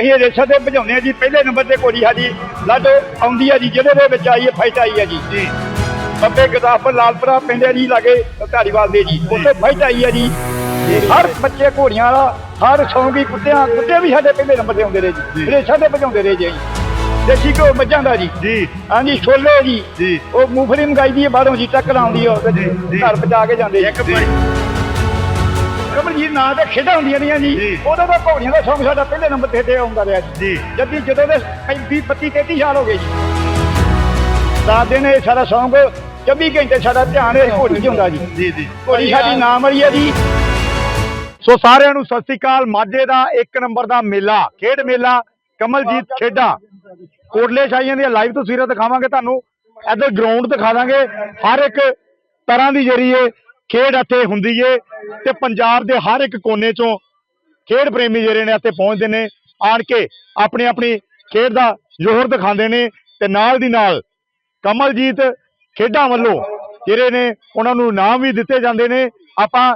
ਅਸੀਂ ਰੇਸਾਂ ਤੇ ਭਜਾਉਂਦੇ ਆ ਜੀ ਪਹਿਲੇ ਨੰਬਰ ਤੇ ਘੋੜੀ ਸਾਡੀ ਲਾਡੋ ਆਉਂਦੀ ਆ ਜੀ ਜਿਹਦੇ ਦੇ ਵਿੱਚ ਆਈ ਫਾਈਟ ਆਈ ਹੈ ਜੀ। ਜੀ। ਬੱਬੇ ਗਦਾਫਰ ਲਾਲਪੁਰਾ ਪਿੰਡ ਜੀ ਲਾਗੇ ਧਾਰੀਵਾਲ ਦੇ ਜੀ ਉੱਥੇ ਫਾਈਟ ਆਈ ਹੈ ਜੀ। ਹਰ ਬੱਚੇ ਘੋੜੀਆਂ ਵਾਲਾ ਹਰ ਸੌਂਗੀ ਕੁੱਤਿਆਂ ਕੁੱਤੇ ਵੀ ਸਾਡੇ ਪਹਿਲੇ ਨੰਬਰ ਤੇ ਆਉਂਦੇ ਰਹੇ ਜੀ। ਰੇਸਾਂ ਤੇ ਭਜਾਉਂਦੇ ਰਹੇ ਜੀ ਦੇਸੀ ਘਿਓ ਮੱਝਾਂ ਦਾ ਜੀ। ਜੀ। ਹਾਂਜੀ ਛੋਲੇ ਜੀ। ਜੀ। ਉਹ ਮੂੰਗਫਲੀ ਮੰਗਾਈ ਦੀ ਬਾਹਰੋਂ ਜੀ ਟੱਕਰ ਆਉਂਦੀ ਹੈ ਉਹ। ਘਰ ਪਹੁੰਚਾ ਕੇ ਜਾਂਦੇ ਇੱਕ ਜੀ ਜੀ ਨਾਂ ਤੇ ਖੇਡਾਂ ਹੁੰਦੀਆਂ ਰਹੀਆਂ ਜੀ। ਜੀ। ਉਦੋਂ ਦਾ ਘੋੜੀਆਂ ਦਾ ਸੌਂਗ ਸਾਡਾ ਪਹਿਲੇ ਨੰਬਰ ਤੇ ਤੇ ਆਉਂਦਾ ਰਿਹਾ ਜੀ। ਜੀ। ਜੱਦੀ ਜਦੋਂ ਦੇ 35 32 33 ਸਾਲ ਹੋ ਗਏ ਜੀ। ਦਾਦੇ ਨੇ ਸਾਰਾ ਸੌਂਗ 24 ਘੰਟੇ ਸਾਡਾ ਧਿਆਨ ਇਹ ਘੋੜੀ 'ਚ ਹੁੰਦਾ ਜੀ। ਜੀ ਜੀ। ਘੋੜੀ ਸਾਡੀ ਨਾਮ ਵਾਲੀ ਹੈ ਜੀ। ਸੋ ਸਾਰਿਆਂ ਨੂੰ ਸਤਿ ਸ੍ਰੀ ਅਕਾਲ। ਮਾਝੇ ਦਾ ਇੱਕ ਨੰਬਰ ਦਾ ਮੇਲਾ ਖੇਡ ਮੇਲਾ ਕਮਲਜੀਤ ਖੇਡਾਂ। ਕੋਟਲੇ ਸ਼ਾਹੀਆਂ ਦੀਆਂ ਲਾਈਵ ਤਸਵੀਰਾਂ ਦਿਖਾਵਾਂਗੇ ਤੁਹਾਨੂੰ। ਇੱਧਰ ਗਰਾਊਂਡ ਦਿਖਾ ਦਾਂਗੇ। ਹਰ ਇੱਕ ਤਰ੍ਹਾਂ ਦੀ ਜਿਹੜੀ ਏ ਖੇਡ ਇੱਥੇ ਹੁੰਦੀ ਏ ਤੇ ਪੰਜਾਬ ਦੇ ਹਰ ਇੱਕ ਕੋਨੇ ਚੋਂ ਖੇਡ ਪ੍ਰੇਮੀ ਜਿਹੜੇ ਨੇ ਇੱਥੇ ਪਹੁੰਚਦੇ ਨੇ, ਆਣ ਕੇ ਆਪਣੀ ਆਪਣੀ ਖੇਡ ਦਾ ਜ਼ੋਹਰ ਦਿਖਾਉਂਦੇ ਨੇ ਤੇ ਨਾਲ ਦੀ ਨਾਲ ਕਮਲਜੀਤ ਖੇਡਾਂ ਵੱਲੋਂ ਜਿਹੜੇ ਨੇ ਉਹਨਾਂ ਨੂੰ ਇਨਾਮ ਵੀ ਦਿੱਤੇ ਜਾਂਦੇ ਨੇ। ਆਪਾਂ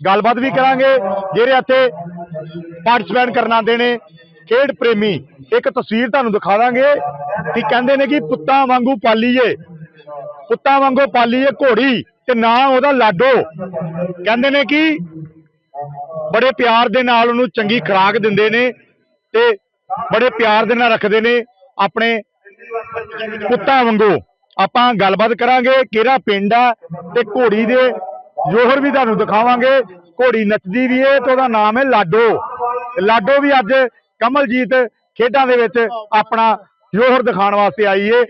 ਗੱਲਬਾਤ ਵੀ ਕਰਾਂਗੇ, ਜਿਹੜੇ ਇੱਥੇ ਪਾਰਟਿਸਪੇਟ ਕਰਨ ਆਉਂਦੇ ਨੇ, ਖੇਡ ਪ੍ਰੇਮੀ, ਇੱਕ ਤਸਵੀਰ ਤੁਹਾਨੂੰ ਦਿਖਾ ਦਾਂਗੇ ਕਿ ਕਹਿੰਦੇ ਨੇ ਕਿ ਪੁੱਤਾਂ ਵਾਂਗੂ ਪਾਲੀਏ, ਪੁੱਤਾਂ ਵਾਂਗੂ ਪਾਲੀਏ ਘੋੜੀ। ਤੇ ਨਾ ਉਹਦਾ ਲਾਡੋ। ਕਹਿੰਦੇ ਨੇ ਕਿ ਬੜੇ ਪਿਆਰ ਦੇ ਨਾਲ ਉਹਨੂੰ ਚੰਗੀ ਖੁਰਾਕ ਦਿੰਦੇ ਨੇ ਤੇ ਬੜੇ ਪਿਆਰ ਦੇ ਨਾਲ ਰੱਖਦੇ ਨੇ ਆਪਣੇ ਪੁੱਤਾਂ ਵਾਂਗੂ। ਆਪਾਂ ਗੱਲਬਾਤ ਕਰਾਂਗੇ ਕਿਹੜਾ ਪਿੰਡ ਆ ਤੇ ਘੋੜੀ ਦੇ ਜੋਹਰ ਵੀ ਤੁਹਾਨੂੰ ਦਿਖਾਵਾਂਗੇ। ਘੋੜੀ ਨੱਚਦੀ ਵੀ ਏ ਤੇ ਉਹਦਾ ਨਾਮ ਹੈ ਲਾਡੋ। ਲਾਡੋ ਵੀ ਅੱਜ ਕਮਲਜੀਤ ਖੇਡਾਂ ਦੇ ਵਿੱਚ ਆਪਣਾ ਜੋਹਰ ਦਿਖਾਉਣ ਵਾਸਤੇ ਆਈ ਏ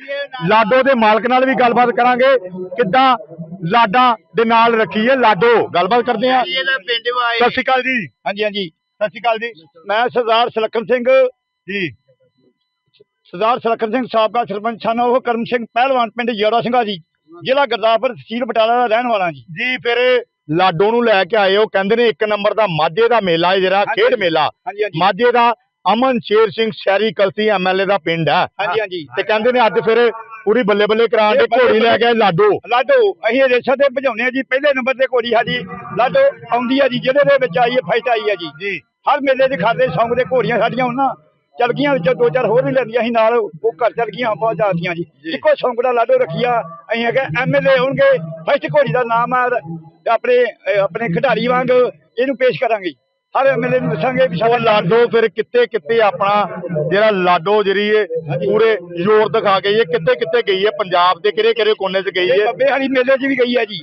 ਲਾਡੋ ਦੇ ਮਾਲਕ ਨਾਲ ਵੀ ਗੱਲਬਾਤ ਕਰਾਂਗੇ। ਕਿੱਦਾਂ ਲਾਡਾਂ ਦੇ ਨਾਲ ਰੱਖੀ ਏ ਲਾਡੋ? ਗੱਲਬਾਤ ਕਰਦੇ ਆ ਸਤਿ ਸ਼੍ਰੀ ਅਕਾਲ ਜੀ। ਹਾਂਜੀ ਹਾਂਜੀ। ਸਤਿ ਸ਼੍ਰੀ ਅਕਾਲ ਜੀ। ਮੈਂ ਸਰਦਾਰ ਸਲੱਖਣ ਸਿੰਘ ਜੀ। ਸਰਦਾਰ ਸਲੱਖਣ ਸਿੰਘ ਸਾਬਕਾ ਸਰਪੰਚ ਸਨ। ਉਹ ਕਰਮ ਸਿੰਘ ਪਹਿਲਵਾਨ ਪਿੰਡ ਜੋੜਾ ਸਿੰਘਾ ਜੀ। ਜ਼ਿਲ੍ਹਾ ਗੁਰਦਾਸਪੁਰ ਤਹਿਸੀਲ ਬਟਾਲਾ ਦਾ ਰਹਿਣ ਵਾਲਾ ਜੀ। ਜੀ ਫਿਰ ਲਾਡੋ ਨੂੰ ਲੈ ਕੇ ਆਏ। ਹੋ ਕਹਿੰਦੇ ਨੇ ਇੱਕ ਨੰਬਰ ਦਾ ਮਾਝੇ ਦਾ ਮੇਲਾ ਹੈ ਜਿਹੜਾ। ਖੇਡ ਮੇਲਾ। ਮਾਝੇ ਦਾ ਅਮਨ ਸ਼ੇਰ ਸਿੰਘ ਸ਼ਹਿਰੀ ਕਲਸੀ ਐਮਐਲਏ ਦਾ ਪਿੰਡ ਹੈ ਹਾਂਜੀ ਹਾਂਜੀ। ਤੇ ਕਹਿੰਦੇ ਨੇ ਅੱਜ ਫਿਰ ਪੂਰੀ ਬੱਲੇ ਬੱਲੇ ਕਰਾਉਣ ਦੇ ਘੋੜੀ ਲੈ ਕੇ ਲਾਡੋ। ਲਾਡੋ ਅਸੀਂ ਰੇਸਾਂ ਤੇ ਭਜਾਉਂਦੇ ਆ ਜੀ ਪਹਿਲੇ ਨੰਬਰ ਤੇ ਘੋੜੀ ਸਾਡੀ। ਲਾਡੋ ਆਉਂਦੀ ਆ ਜੀ ਜਿਹਦੇ ਦੇ ਵਿੱਚ ਆਈ ਹੈ ਫਾਈਟ ਆਈ ਹੈ ਜੀ। ਜੀ। ਹਰ ਮੇਲੇ ਦੇ ਖਾਦੇ ਸੌਂਗ ਦੇ ਘੋੜੀਆਂ ਸਾਡੀਆਂ ਉਹਨਾਂ ਚਲ ਗਈਆਂ ਵਿੱਚੋਂ ਦੋ ਚਾਰ ਹੋਰ ਵੀ ਲੈਂਦੀਆਂ ਸੀ ਨਾਲ ਉਹ ਘਰ ਚਲ ਗਈਆਂ ਬਹੁਤ ਜਾਂਦੀਆਂ ਜੀ। ਇੱਕੋ ਸੌਂਗ ਦਾ ਲਾਡੋ ਰੱਖਿਆ। ਅਸੀਂ ਹੈਗੇ ਐਮਐਲਏ ਹੋਣਗੇ ਫਸਟ ਘੋੜੀ ਦਾ ਨਾਮ ਆ ਆਪਣੇ ਆਪਣੇ ਖਿਡਾਰੀ ਵਾਂਗ ਇਹਨੂੰ ਪੇਸ਼ ਕਰਾਂਗੇ। ਹਰ ਐਮਐਲਏ ਨੂੰ ਦੱਸਾਂਗੇ ਵੀ ਸਾਡਾ ਲਾਡੋ ਫਿਰ ਕਿੱਥੇ ਕਿੱਥੇ ਆਪਣਾ ਜਿਹੜਾ ਲਾਡੋ ਜਿਹੜੀ ਏ ਪੂਰੇ ਜ਼ੋਰ ਦਿਖਾ ਗਈ ਏ। ਕਿੱਥੇ ਕਿੱਥੇ ਗਈ ਏ? ਪੰਜਾਬ ਦੇ ਕਿਹੜੇ ਕਿਹੜੇ ਕੋਨੇ 'ਚ ਗਈ ਏ? ਬੱਬੇ ਵਾਲੀ ਮੇਲੇ 'ਚ ਵੀ ਗਈ ਹੈ ਜੀ।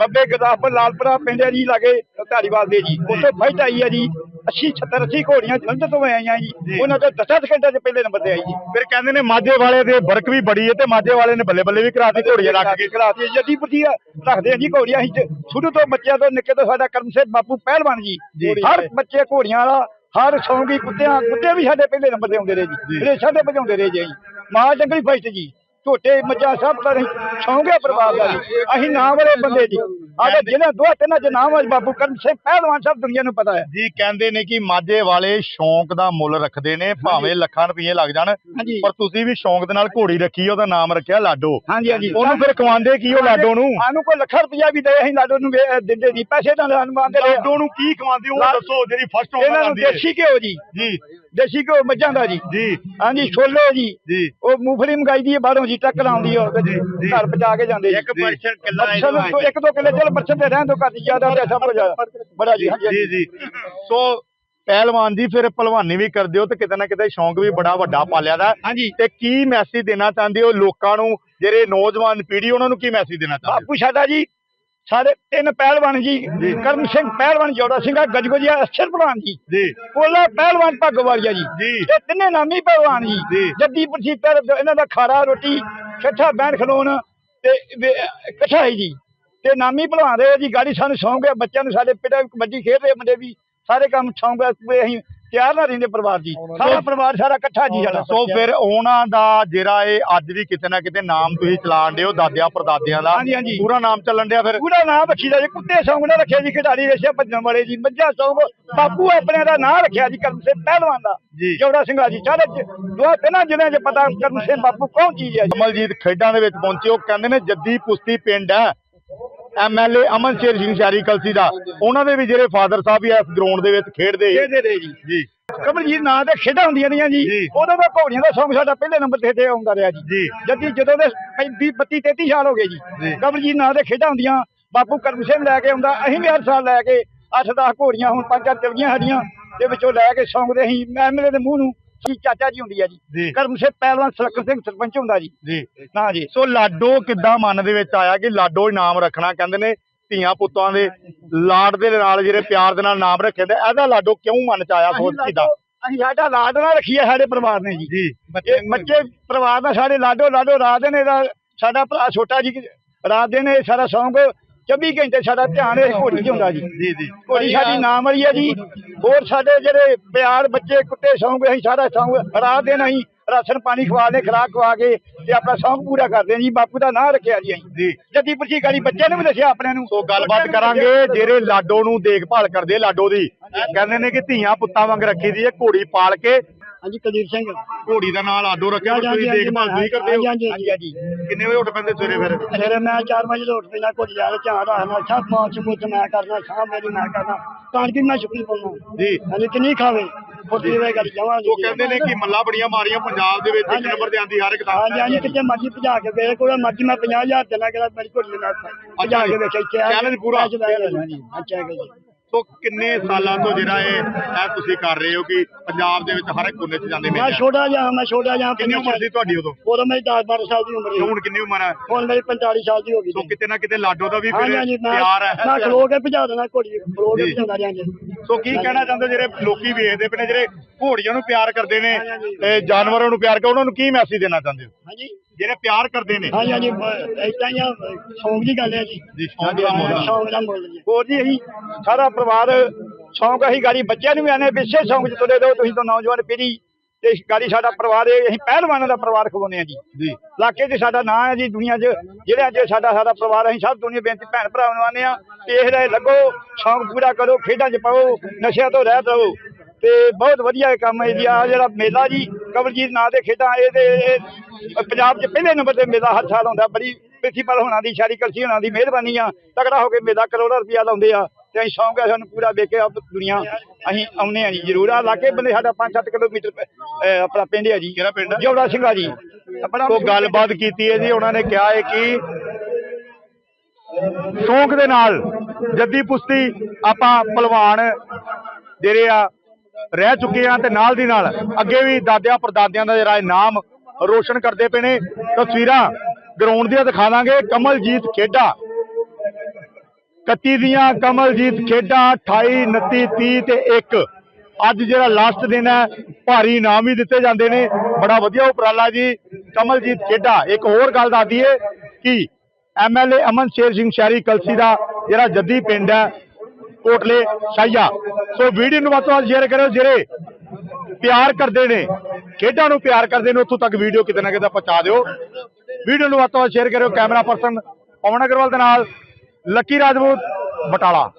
ਬੱਬੇ ਗਦਾਫਰ ਲਾਲਪੁਰਾ ਪਿੰਡ ਹੈ ਜੀ ਲਾਗੇ ਧਾਰੀਵਾਲ ਦੇ ਜੀ। ਉੱਥੇ ਫਾਈਟ ਆਈ ਹੈ ਜੀ। 80 70 80 ਘੋੜੀਆਂ ਜਲੰਧਰ ਤੋਂ ਆਈਆਂ ਜੀ। ਉਹਨਾਂ ਤੋਂ 10 ਸਕਿੰਟਾਂ 'ਚ ਪਹਿਲੇ ਨੰਬਰ ਤੇ ਆਈ ਜੀ। ਫਿਰ ਕਹਿੰਦੇ ਨੇ ਮਾਝੇ ਵਾਲੇ ਦੇ ਵਰਕ ਵੀ ਬੜੀ ਏ ਤੇ ਮਾਝੇ ਵਾਲੇ ਨੇ ਬੱਲੇ ਬੱਲੇ ਵੀ ਕਰਾਤੀ ਘੋੜੀਆਂ ਰੱਖ ਕੇ। ਕਰਾਤੀ ਜੱਦੀ ਪੁੱਤੀ ਰੱਖਦੇ ਆ ਜੀ ਘੋੜੀਆਂ ਅਸੀਂ ਸ਼ੁਰੂ ਤੋਂ ਬੱਚਿਆਂ ਤੋਂ ਨਿੱਕੇ ਤੋਂ ਸਾਡਾ ਕਰਮ ਸਿੰਘ ਬਾਪੂ ਪਹਿਲਵਾਨ ਜੀ। ਹਰ ਬੱਚੇ ਘੋੜੀਆਂ ਵਾਲਾ ਹਰ ਸੌਂਗੀ ਕੁੱਤਿਆਂ ਕੁੱਤੇ ਵੀ ਸਾਡੇ ਪਹਿਲੇ ਨੰਬਰ ਤੇ ਆਉਂਦੇ ਰਹੇ ਜੀ। ਰੇਸਾਂ ਤੇ ਭਜਾਉਂਦੇ ਰਹੇ ਜੀ। ਮਾਂ ਜੰਗਲੀ ਫਸਟ ਜੀ। ਝੋਟੇ ਮੱਝਾਂ ਸਭ ਦਾ ਸ਼ੌਂਕ ਹੈ ਪਰਿਵਾਰ ਦਾ ਅਸੀਂ ਨਾਮ ਵਾਲੇ ਬੰਦੇ ਜੀ। ਆਦੇ ਜਿਹਨਾਂ ਦੋ ਤਿੰਨਾਂ ਚ ਨਾਮ ਹੈ ਬਾਪੂ ਕਰਮ ਸਿੰਘ ਪਹਿਲਵਾਨ ਸਭ ਦੁਨੀਆ ਨੂੰ ਪਤਾ ਹੈ। ਜੀ ਕਹਿੰਦੇ ਨੇ ਕਿ ਮਾਝੇ ਵਾਲੇ ਸ਼ੌਂਕ ਦਾ ਮੁੱਲ ਰੱਖਦੇ ਨੇ ਭਾਵੇਂ ਲੱਖਾਂ ਰੁਪਏ ਲੱਗ ਜਾਣ ਪਰ ਤੁਸੀਂ ਵੀ ਸ਼ੌਂਕ ਦੇ ਨਾਲ ਘੋੜੀ ਰੱਖੀ ਉਹਦਾ ਨਾਮ ਰੱਖਿਆ ਲਾਡੋ। ਹਾਂਜੀ ਹਾਂਜੀ। ਉਹਨੂੰ ਫਿਰ ਖਵਾਉਂਦੇ ਕੀ ਉਹ ਲਾਡੋ ਨੂੰ? ਸਾਨੂੰ ਕੋਈ ਲੱਖਾਂ ਰੁਪਇਆ ਵੀ ਦੇ ਅਸੀਂ ਲਾਡੋ ਨੂੰ ਦਿੰਦੇ ਨਹੀਂ। ਪੈਸੇ ਤਾਂ ਰਹੇ ਲਾਡੋ ਨੂੰ ਕੀ ਹੋ ਉਹ ਦੱਸੋ ਜਿਹੜੀ ਫਸਟ ਇਹਨਾਂ ਨੂੰ ਦੇਸੀ ਘਿਓ ਜੀ। ਜੀ। ਦੇਸੀ ਘਿਓ ਮੱਝਾਂ ਦਾ ਜੀ। ਜੀ। ਹਾਂਜੀ ਛੋਲੇ ਜੀ। ਜੀ। ਉਹ ਮੂੰਗਫਲੀ ਮੰਗਾਈ ਦੀ ਹੈ ਬਾਹਰੋਂ ਜੀ। ਟੱਕਰ ਆਉਂਦੀ ਹੈ ਉਹਦੇ ਜੀ, ਜੀ। ਘਰ ਪਹੁੰਚਾ ਕੇ ਜਾਂਦੇ ਜੀ। ਇੱਕ ਪਰਸਨ ਕਿੱਲਾ ਤੋਂ ਇੱਕ ਦੋ ਕਿੱਲੇ ਚਲ ਪਰਸਨ ਤੇ ਰਹਿਣ ਤੋਂ ਘੱਟ ਜ਼ਿਆਦਾ ਤੇ ਸਭ ਕੁਝ ਬੜਾ ਜੀ ਜੀ ਜੀ ਸੋ ਪਹਿਲਵਾਨ ਜੀ ਫਿਰ ਪਹਿਲਵਾਨੀ ਵੀ ਕਰਦੇ ਹੋ ਤੇ ਕਿਤੇ ਨਾ ਕਿਤੇ ਸ਼ੌਂਕ ਵੀ ਬੜਾ ਵੱਡਾ ਪਾਲਿਆ ਦਾ। ਤੇ ਕੀ ਮੈਸੇਜ ਦੇਣਾ ਚਾਹੁੰਦੇ ਹੋ ਲੋਕਾਂ ਨੂੰ? ਜਿਹੜੇ ਨੌਜਵਾਨ ਪੀੜ੍ਹੀ ਉਹਨਾਂ ਨੂੰ ਕੀ ਮੈਸੇਜ ਦੇਣਾ ਚਾਹੁੰਦੇ ਬਾਪੂ ਸਾਡਾ ਜੀ ਸਾਡੇ ਤਿੰਨ ਪਹਿਲਵਾਨ ਜੀ ਕਰਮ ਸਿੰਘ ਪਹਿਲਵਾਨ ਜੋੜਾ ਸਿੰਘਾ ਗਜਗੋਜੀਆ ਅਸ਼ਰ ਪਹਿਲਵਾਨ ਜੀ। ਜੀ। ਕੋਲਾ ਪਹਿਲਵਾਨ ਭਗਵਾਰੀਆ ਜੀ। ਜੀ। ਇਹ ਤਿੰਨੇ ਨਾਮੀ ਪਹਿਲਵਾਨ ਜੀ। ਜੱਦੀ ਪੁਰਸ਼ੀ ਪਰ ਇਹਨਾਂ ਦਾ ਖਾਰਾ ਰੋਟੀ ਛੱਠਾ ਬੈਣ ਖਲੋਣ ਤੇ ਵੇ- ਹੈ ਜੀ। ਤੇ ਨਾਮੀ ਭਲਵਾਨ ਰਹੇ ਜੀ ਗਾੜੀ ਸਾਨੂੰ ਹੈ ਬੱਚਿਆਂ ਨੂੰ ਸਾਡੇ ਪਿੰਡਾਂ ਵਿੱਚ ਕਬੱਡੀ ਖੇਡ ਰਹੇ ਮੁੰਡੇ ਵੀ। ਸਾਰੇ ਕੰਮ ਪੂਰੇ ਅਸੀਂ ਤਿਆਰ ਨਾਲ ਰਹਿੰਦੇ ਪਰਿਵਾਰ ਜੀ। ਸਾਰਾ ਪਰਿਵਾਰ ਸਾਰਾ ਇਕੱਠਾ ਜੀ ਸਾਡਾ। ਸੋ ਫਿਰ ਉਹਨਾਂ ਦਾ ਜਿਹੜਾ ਇਹ ਅੱਜ ਵੀ ਕਿਤੇ ਨਾ ਕਿਤੇ ਨਾਮ ਤੁਸੀਂ ਚਲਾਣ ਦਿਓ ਦਾਦਿਆਂ ਪਰਦਾਦਿਆਂ ਦਾ। ਪੂਰਾ ਨਾਮ ਚੱਲਣ ਡਿਆ ਫਿਰ। ਪੂਰਾ ਨਾਮ ਰੱਖੀਦਾ ਜੀ ਕੁੱਤੇ ਸੌਂਗ ਨੇ ਰੱਖਿਆ ਜੀ ਖਿਡਾਰੀ ਰੇਸ਼ਾ ਭੱਜਣ ਵਾਲੇ ਜੀ ਮੱਝਾਂ ਸੌਂਗ। ਬਾਪੂ ਆਪਣੇ ਦਾ ਨਾਮ ਰੱਖਿਆ ਜੀ ਕਰਮ ਸਿੰਘ ਪਹਿਲਵਾਨ ਦਾ। ਜੀ। ਜੋੜਾ ਸਿੰਘਾ ਜੀ ਸਾਰੇ ਚ- ਦੋ ਤਿੰਨਾਂ ਜ਼ਿਲ੍ਹਿਆਂ 'ਚ ਪਤਾ ਕਰਮ ਸਿੰਘ ਬਾਪੂ ਕੌਣ ਚੀਜ਼ ਹੈ ਜੀ। ਕਮਲਜੀਤ ਖੇਡਾਂ ਦੇ ਵਿੱਚ ਪਹੁੰਚੇ ਉਹ ਕਹਿੰਦੇ ਨੇ ਜੱਦੀ ਪੁਸਤੀ ਪਿੰਡ ਹੈ। ਐਮਐਲਏ ਅਮਨ ਸ਼ੇਰ ਸਿੰਘ ਸ਼ਹਿਰੀ ਕਲਸੀ ਦਾ। ਉਹਨਾਂ ਦੇ ਵੀ ਜਿਹੜੇ ਫਾਦਰ ਸਾਹਿਬ ਵੀ ਇਸ ਗਰਾਊਂਡ ਦੇ ਵਿੱਚ ਖੇਡਦੇ ਜੀ। ਜੀ। ਕਮਲਜੀਤ ਨਾਂ ਤੇ ਖੇਡਾਂ ਹੁੰਦੀਆਂ ਦੀਆਂ ਜੀ। ਉਦੋਂ ਦਾ ਘੋੜੀਆਂ ਦਾ ਸੌਂਗ ਸਾਡਾ ਪਹਿਲੇ ਨੰਬਰ ਤੇ ਤੇ ਆਉਂਦਾ ਰਿਹਾ ਜੀ। ਜੱਦੀ ਜਦੋਂ ਦੇ 35 32 33 ਸਾਲ ਹੋ ਗਏ ਜੀ। ਕਮਲਜੀਤ ਨਾਂ ਦੇ ਖੇਡਾਂ ਹੁੰਦੀਆਂ। ਬਾਪੂ ਕਰਮ ਸਿੰਘ ਲੈ ਕੇ ਆਉਂਦਾ। ਅਸੀਂ ਵੀ ਹਰ ਸਾਲ ਲੈ ਕੇ 8-10 ਘੋੜੀਆਂ ਹੁਣ ਪੰਜ ਚਾਰ ਚਲ ਗਈਆਂ ਸਾਡੀਆਂ ਦੇ ਵਿੱਚੋਂ ਲੈ ਕੇ ਸੌਂਗ ਦੇ ਅਸੀਂ ਐਮਐਲਏ ਦੇ ਮੂੰਹ ਨੂੰ ਸੀ ਚਾਚਾ ਜੀ ਹੁੰਦੀ ਆ ਜੀ। ਜੀ। ਕਰਮ ਸਿੰਘ ਪਹਿਲਵਾਨ ਸਲਕਰ ਸਿੰਘ ਸਰਪੰਚ ਹੁੰਦਾ ਜੀ। ਜੀ। ਨਾ ਜੀ। ਸੋ ਲਾਡੋ ਕਿੱਦਾਂ ਮਨ ਦੇ ਵਿੱਚ ਆਇਆ ਕਿ ਲਾਡੋ ਇਨਾਮ ਰੱਖਣਾ ਕਹਿੰਦੇ ਨੇ ਧੀਆਂ ਪੁੱਤਾਂ ਦੇ ਲਾਡ ਦੇ ਨਾਲ ਜਿਹੜੇ ਪਿਆਰ ਦੇ ਨਾਲ ਨਾਮ ਰੱਖੇ ਤੇ ਇਹਦਾ ਲਾਡੋ ਕਿਉਂ ਮਨ ਚ ਆਇਆ ਸੋਚ ਕਿਦਾ? ਅਸੀਂ ਸਾਡਾ ਲਾਡ ਨਾ ਰੱਖੀਏ ਸਾਡੇ ਪਰਿਵਾਰ ਨੇ ਜੀ। ਜੀ। ਬੱਚੇ ਪਰਿਵਾਰ ਦਾ ਸਾਡੇ ਲਾਡੋ ਲਾਡੋ ਰਾਤ ਦਿਨ ਇਹਦਾ ਸਾਡਾ ਭਰਾ ਛੋਟਾ ਜੀ ਰਾਤ ਦਿਨ ਇਹ ਸਾਰਾ ਸੌਂਗ 24 ਘੰਟੇ ਸਾਡਾ ਧਿਆਨ ਇਹ ਘੋੜੀ 'ਚ ਹੁੰਦਾ ਜੀ। ਜੀ ਜੀ। ਘੋੜੀ ਸਾਡੀ ਨਾਮ ਵਾਲੀ ਹੈ ਜੀ। ਹੋਰ ਸਾਡੇ ਜਿਹੜੇ ਪਿਆਰ ਬੱਚੇ ਕੁੱਤੇ ਸੌਂਗ ਅਸੀਂ ਸਾਰਾ ਸੌਂਗ ਰਾਤ ਦਿਨ ਅਸੀਂ ਰਾਸ਼ਨ ਪਾਣੀ ਖਵਾ ਲੈ ਖੁਰਾਕ ਖਵਾ ਕੇ ਤੇ ਆਪਣਾ ਸੌਂਗ ਪੂਰਾ ਕਰਦੇ ਜੀ। ਬਾਪੂ ਦਾ ਨਾਂ ਰੱਖਿਆ ਜੀ ਅਸੀਂ। ਜੱਦੀ ਪੁੱਛੀ ਗਾੜੀ ਬੱਚੇ ਨੂੰ ਵੀ ਦੱਸਿਆ ਆਪਣੇ ਨੂੰ। ਸੋ ਗੱਲਬਾਤ ਕਰਾਂਗੇ ਜਿਹੜੇ ਲਾਡੋ ਨੂੰ ਦੇਖਭਾਲ ਕਰਦੇ ਲਾਡੋ ਦੀ। ਕਹਿੰਦੇ ਨੇ ਕਿ ਧੀਆਂ ਪੁੱਤਾਂ ਵਾਂਗ ਰੱਖੀ ਦੀ ਹੈ ਘੋੜੀ ਪਾਲ ਕੇ। ਹਾਂਜੀ ਕੁਲਦੀਪ ਸਿੰਘ। ਘੋੜੀ ਦਾ ਨਾਂ ਲਾਡੋ ਰੱਖਿਆ ਤੁਸੀਂ ਦੇਖਭਾਲ ਤੁਸੀਂ ਕਰਦੇ ਹੋ। ਹਾਂਜੀ ਹਾਂਜੀ। ਕਿੰਨੇ ਵਜੇ ਉੱਠ ਪੈਂਦੇ ਸਵੇਰੇ ਫਿਰ? ਫਿਰ ਮੈਂ 4 ਵਜੇ ਤੋਂ ਉੱਠ ਪੈਣਾ ਘੋੜੀ ਜਾ ਕੇ ਧਿਆਨ ਰੱਖਣਾ ਸਭ ਪਾਂਚ ਮੁੱਤ ਮੈਂ ਕਰਨਾ ਸਾਹ ਮੇਰੀ ਮੈਂ ਕਰਨਾ। ਕਣਕ ਵੀ ਮੈਂ ਚੁੱਕੀ ਪਾਉਣਾ ਜੀ। ਹਾਂਜੀ ਕਿੰਨੀ ਖਾਵੇ। ਫੁੱਟੀ ਵੇ ਕਰ ਜਾਵਾਂਗੇ ਉਹ ਕਹਿੰਦੇ ਨੇ ਕਿ ਮੱਲਾ ਬੜੀਆਂ ਮਾਰੀਆਂ ਪੰਜਾਬ ਦੇ ਵਿੱਚ ਇੱਕ ਨੰਬਰ ਤੇ ਆਂਦੀ ਹਰ ਇੱਕ ਦਾ ਹਾਂਜੀ ਹਾਂਜੀ ਕਿਤੇ ਮਰਜ਼ੀ ਭਜਾ ਕੇ ਵੇਖ ਕੋਈ ਮਰਜ਼ੀ ਮੈਂ 50000 ਦੇਣਾ ਕਿਹੜਾ ਮੇਰੀ ਘੋੜੀ ਨਾਲ ਭਜਾ ਕੇ ਵੇਖ ਇੱਥੇ ਆ Challenge ਪੂਰਾ। ਅੱਛਾ ਜੀ। ਸੋ ਕਿੰਨੇ ਸਾਲਾਂ ਤੋਂ ਜਿਹੜਾ ਇਹ ਇਹ ਤੁਸੀਂ ਕਰ ਰਹੇ ਹੋ ਕਿ ਪੰਜਾਬ ਦੇ ਵਿੱਚ ਹਰ ਇੱਕ ਕੋਨੇ 'ਚ ਜਾਂਦੇ ਮੈਂ ਮੇਲੇ ਛੋਟਾ ਜਿਹਾ ਮੈਂ ਛੋਟਾ ਜਿਹਾ ਕਿੰਨੀ ਉਮਰ ਸੀ ਤੁਹਾਡੀ ਉਦੋਂ? ਉਦੋਂ ਮੇਰੀ 10 12 ਸਾਲ ਦੀ ਉਮਰ ਸੀ। ਹੁਣ ਕਿੰਨੀ ਉਮਰ ਹੈ ਹੁਣ ਮੇਰੀ 45 ਸਾਲ ਦੀ ਹੋ ਗਈ ਸੋ ਕਿਤੇ ਨਾ ਕਿਤੇ ਲਾਡੋ ਦਾ ਵੀ ਹਾਂਜੀ ਫਿਰ ਹਾਂਜੀ ਮੈਂ ਪਿਆਰ ਮੈਂ ਹੈ ਖਲੋ ਕੇ ਭਜਾ ਦੇਣਾ ਘੋੜੀ ਖਲੋ ਕੇ ਜੀ। ਭਜਾਉਂਦਾ ਰਿਹਾ ਜੀ ਸੋ ਕੀ ਕਹਿਣਾ ਚਾਹੁੰਦੇ ਜਿਹੜੇ ਲੋਕੀ ਵੇਖਦੇ ਪਏ ਨੇ ਜਿਹੜੇ ਘੋੜੀਆਂ ਨੂੰ ਪਿਆਰ ਕਰਦੇ ਨੇ ਹਾਂਜੀ, ਹਾਂਜੀ। ਤੇ ਜਾਨਵਰਾਂ ਨੂੰ ਪਿਆਰ ਕਰਦੇ ਉਹਨਾਂ ਨੂੰ ਕੀ ਮੈਸੇਜ ਦੇਣਾ ਚਾਹੁੰਦੇ ਹੋ? ਹਾਂਜੀ। ਜਿਹੜੇ ਪਿਆਰ ਕਰਦੇ ਨੇ। ਹਾਂਜੀ ਹਾਂਜੀ ਇਦਾਂ ਹੀ ਆ ਸ਼ੌਂਕ ਦੀ ਗੱਲ ਹੈ ਜੀ। ਜੀ ਸ਼ੌਂਕ ਦਾ ਮੁੱਲ। ਸ਼ੌਂਕ ਦਾ ਮੁੱਲ ਜੀ। ਹੋਰ ਜੀ ਅਸੀਂ ਸਾਰਾ ਪਰਿਵਾਰ ਸ਼ੌਂਕ ਅਸੀਂ ਗਾੜੀ ਬੱਚਿਆਂ ਨੂੰ ਵੀ ਆਨੇ ਵਿਸ਼ੇ ਸ਼ੌਂਕ ਚ ਤੁਰੇ ਰਹੋ ਤੁਸੀਂ ਤਾਂ ਨੌਜਵਾਨ ਪੀੜ੍ਹੀ ਤੇ ਗਾੜੀ ਸਾਡਾ ਪਰਿਵਾਰ ਇਹ ਅਸੀਂ ਪਹਿਲਵਾਨਾਂ ਦਾ ਪਰਿਵਾਰ ਖਵਾਉਂਦੇ ਆ ਜੀ। ਜੀ। ਇਲਾਕੇ 'ਚ ਸਾਡਾ ਨਾਂ ਹੈ ਜੀ ਦੁਨੀਆ 'ਚ ਜਿਹੜਾ ਅੱਜ ਸਾਡਾ ਸਾਡਾ ਪਰਿਵਾਰ ਅਸੀਂ ਸਭ ਦੁਨੀਆ ਬੇਨਤੀ ਭੈਣ ਭਰਾਵਾਂ ਨੂੰ ਆਨੇ ਆ ਤੇ ਇਹ ਰਹੇ ਲੱਗੋ ਸ਼ੌਂਕ ਪੂਰਾ ਕਰੋ ਖੇਡਾਂ 'ਚ ਪਾਓ ਨਸ਼ਿਆਂ ਤੋਂ ਰਹਿਤ ਰਹੋ। ਤੇ ਬਹੁਤ ਵਧੀਆ ਕੰਮ ਹੈ ਜੀ ਆ ਜਿਹੜਾ ਮੇਲਾ ਜੀ ਕਵਲਜੀਤ ਨਾਂ ਦੇ ਖੇਡਾਂ ਇਹਦੇ ਇਹ ਪੰਜਾਬ 'ਚ ਪਹਿਲੇ ਨੰਬਰ ਤੇ ਮੇਲਾ ਹਰ ਸਾਲ ਹੁੰਦਾ ਬੜੀ ਪ੍ਰਿੰਸੀਪਲ ਹੋਣਾ ਦੀ ਸ਼ਾਰੀ ਕਲਸੀ ਹੋਣਾ ਦੀ ਮਿਹਰਬਾਨੀ ਆ। ਤਕੜਾ ਹੋ ਕੇ ਮੇਲਾ ਕਰੋੜਾਂ ਰੁਪਇਆ ਲਾਉਂਦੇ ਆ ਤੇ ਅਸੀਂ ਸ਼ੌਂਕ ਹੈ ਸਾਨੂੰ ਪੂਰਾ ਵੇਖ ਕੇ ਆਪ ਦੁਨੀਆ ਅਸੀਂ ਆਉਨੇ ਆ ਜੀ ਜ਼ਰੂਰ। ਆ ਇਲਾਕੇ ਬੰਦੇ ਸਾਡਾ 5-7 ਕਿਲੋਮੀਟਰ ਆਪਣਾ ਪਿੰਡ ਹੈ ਜੀ। ਕਿਹੜਾ ਪਿੰਡ? ਜੋੜਾ ਸਿੰਘਾ ਜੀ। ਬੜਾ ਸੋ ਗੱਲਬਾਤ ਕੀਤੀ ਹੈ ਜੀ ਉਹਨਾਂ ਨੇ ਕਿਹਾ ਹੈ ਕਿ ਸ਼ੌਂਕ ਦੇ ਨਾਲ ਜੱਦੀ ਪੁਸ਼ਤੀ ਆਪਾਂ ਪਹਿਲਵਾਨ ਜਿਹੜੇ ਆ। ਰਹਿ ਚੁੱਕੇ ਆ ਤੇ ਨਾਲ ਦੀ ਨਾਲ ਅੱਗੇ ਵੀ ਦਾਦਿਆਂ ਪਰਦਾਦਿਆਂ ਦਾ ਜਿਹੜਾ ਇਹ ਨਾਮ ਰੋਸ਼ਨ ਕਰਦੇ ਪਏ ਨੇ। ਤਸਵੀਰਾਂ ਗਰਾਊਂਡ ਦੀਆਂ ਦਿਖਾ ਦਾਂਗੇ। ਕਮਲਜੀਤ ਖੇਡਾ। 31 ਦੀਆਂ ਕਮਲਜੀਤ ਖੇਡਾਂ 28 29 30 ਤੇ 1 ਅੱਜ ਜਿਹੜਾ ਲਾਸਟ ਦਿਨ ਹੈ, ਭਾਰੀ ਇਨਾਮ ਵੀ ਦਿੱਤੇ ਜਾਂਦੇ ਨੇ। ਬੜਾ ਵਧੀਆ ਉਪਰਾਲਾ ਜੀ। ਕਮਲਜੀਤ ਖੇਡਾ, ਇੱਕ ਹੋਰ ਗੱਲ ਦੱਸ ਦਈਏ ਕਿ ਐਮਐਲਏ ਅਮਨ ਸ਼ੇਰ ਸਿੰਘ ਸ਼ਹਿਰੀ ਕਲਸੀ ਦਾ ਜਿਹੜਾ ਜੱਦੀ ਪਿੰਡ ਹੈ ਕੋਟਲੇ ਸ਼ਾਹੀਆ। ਸੋ ਵੀਡੀਓ ਨੂੰ ਵੱਧ ਤੋਂ ਵੱਧ ਸ਼ੇਅਰ ਕਰਿਓ ਜਿਹੜੇ ਪਿਆਰ ਕਰਦੇ ਨੇ, ਖੇਡਾਂ ਨੂੰ ਪਿਆਰ ਕਰਦੇ ਨੇ, ਉੱਥੋਂ ਤੱਕ ਵੀਡੀਓ ਕਿਤੇ ਨਾ ਕਿਤੇ ਪਹੁੰਚਾ ਦਿਓ। ਵੀਡੀਓ ਨੂੰ ਵੱਧ ਤੋਂ ਵੱਧ ਸ਼ੇਅਰ ਕਰਿਓ, ਕੈਮਰਾ ਪਰਸਨ ਪਵਨ ਅਗਰਵਾਲ ਦੇ ਨਾਲ, ਲੱਕੀ ਰਾਜਪੂਤ, ਬਟਾਲਾ।